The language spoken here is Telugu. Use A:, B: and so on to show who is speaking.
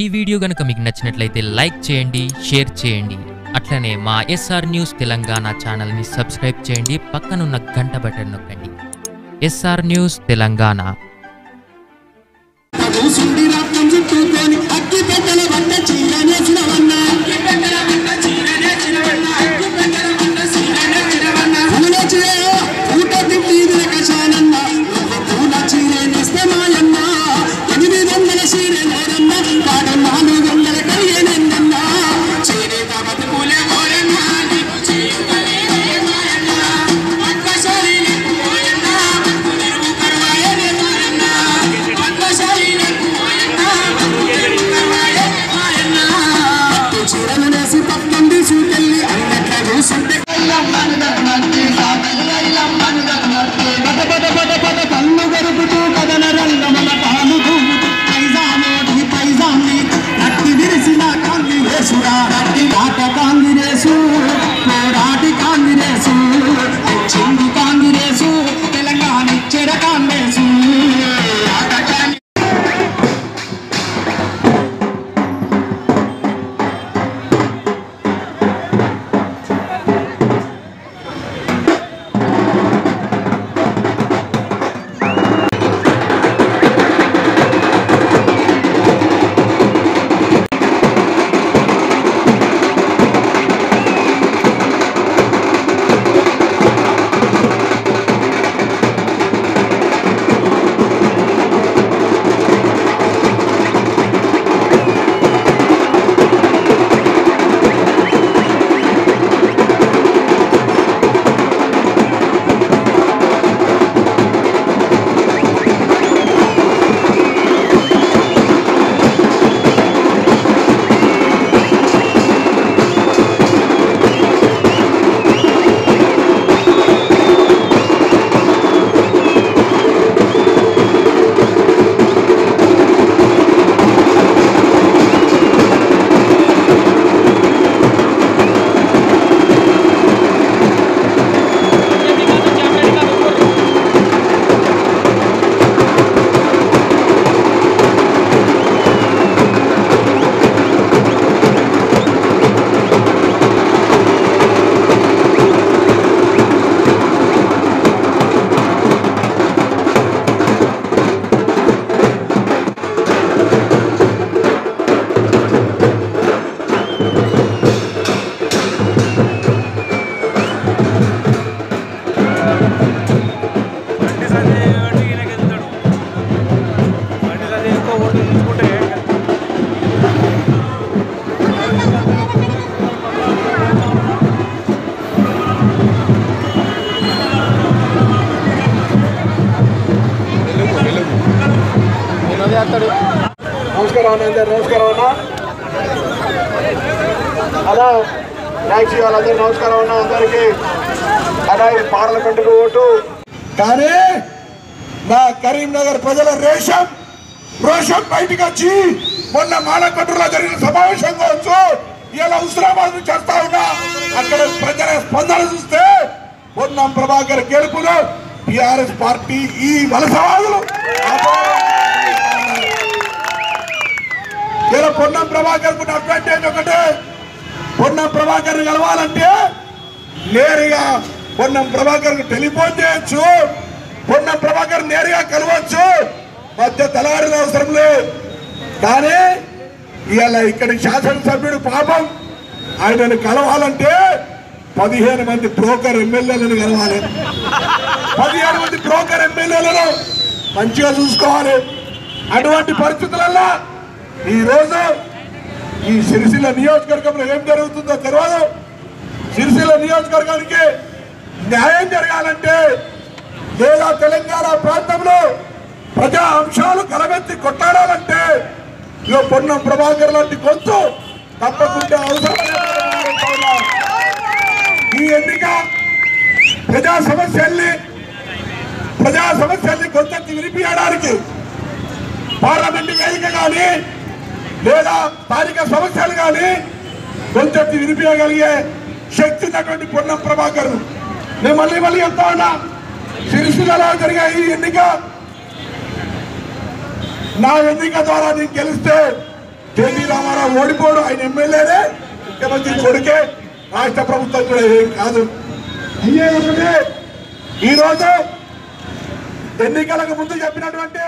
A: ఈ వీడియో గనక మీకు నచ్చినట్లయితే లైక్ చేయండి షేర్ చేయండి. అట్లనే మా ఎస్ఆర్ న్యూస్ తెలంగాణ ఛానల్ని సబ్స్క్రైబ్ చేయండి పక్కనున్న గంట బటన్ నొక్కండి. SR news Telangana.
B: కూసుండి వంట
C: నమస్కారం అన్న అందరు నమస్కారం అన్న. అలా ట్యాక్సీ వాళ్ళందరూ నమస్కారం అన్న. అందరికీ అలా పార్లమెంటుకు ఓటు. కానీ నా కరీంనగర్ ప్రజల రేషం రోషం బయటకు వచ్చి మొన్న మాలకొండలో జరిగిన సమావేశం కావచ్చు. ఇలా హుస్రాబాద్ నుంచి వస్తా ఉన్నా అక్కడ ప్రజల స్పందన చూస్తే పొన్నం ప్రభాకర్ గెలుపును టిఆర్ఎస్ పార్టీ ఈ వలసవాదులు. ఇలా పొన్నం ప్రభాకర్కు అడ్వాంటేజ్ ఒకటే. పొన్నం ప్రభాకర్ కలవాలంటే నేరుగా పొన్నం ప్రభాకర్ టెలిఫోన్ చేయొచ్చు. పొన్నం ప్రభాకర్ నేరుగా కలవచ్చు. మధ్య తలారిన అవసరం లేదు. కానీ ఇలా ఇక్కడి శాసనసభ్యుడు పాపం ఆయనను కలవాలంటే పదిహేను మంది బ్రోకర్ ఎమ్మెల్యేలను కలవాలి. పదిహేను మంది బ్రోకర్ ఎమ్మెల్యేలను మంచిగా చూసుకోవాలి. అటువంటి పరిస్థితులలో ఈ రోజు ఈ సిరిసిల్ల నియోజకవర్గంలో ఏం జరుగుతుందో తెలియదు సిరిసిల్ల నియోజకవర్గానికి న్యాయం జరగాలంటే లేదా తెలంగాణ ప్రాంతంలో ప్రజా అంశాలు కలబెత్తి కొట్టాడాలంటే ఇక పొన్నం ప్రభాకర్ లాంటి గొంతు తప్పకుండా అవసరం ఈ ఎన్నిక ప్రజా సమస్యల్ని ప్రజా సమస్యల్ని గొంతెత్తి వినిపించడానికి పార్లమెంట్ వేదిక కానీ లేదా స్థానిక సమస్యలు కానీ కొంచెం వినిపించగలిగే శక్తి ఉన్నటువంటి పొన్నం ప్రభాకర్. నేను మళ్ళీ మళ్ళీ చెప్తా ఉన్నా సిరిసిల్లలో జరిగే ఈ ఎన్నిక నా ఎన్నిక ద్వారా నేను గెలిస్తే కేటీ రామారావు ఓడిపోడు. ఆయన ఎమ్మెల్యేనే ముఖ్యమంత్రి కొడుకే. రాష్ట్ర ప్రభుత్వం కూడా ఏం కాదు. అయ్యే ఒకటే. ఈరోజు ఎన్నికలకు ముందు చెప్పినటువంటి